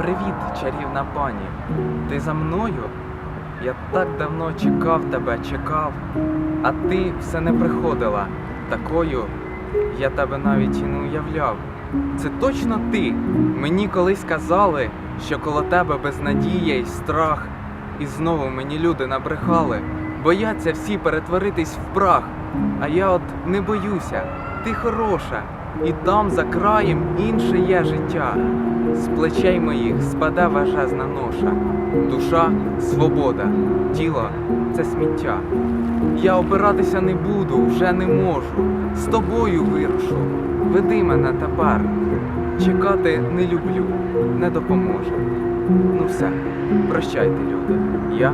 Привіт, чарівна пані. Ти за мною? Я так давно чекав тебе, чекав, а ти все не приходила. Такою я тебе навіть і не уявляв. Це точно ти. Мені колись казали, що коло тебе безнадія й страх. І знову мені люди набрехали. Бояться всі перетворитись в прах. А я от не боюся, ти хороша, і там за краєм інше є життя. З плечей моїх спаде важезна ноша. Душа свобода, тіло це сміття. Я опиратися не буду, вже не можу. З тобою вирушу. Веди мене тепер. Чекати не люблю, не допоможе. Ну все, прощайте, люди. Я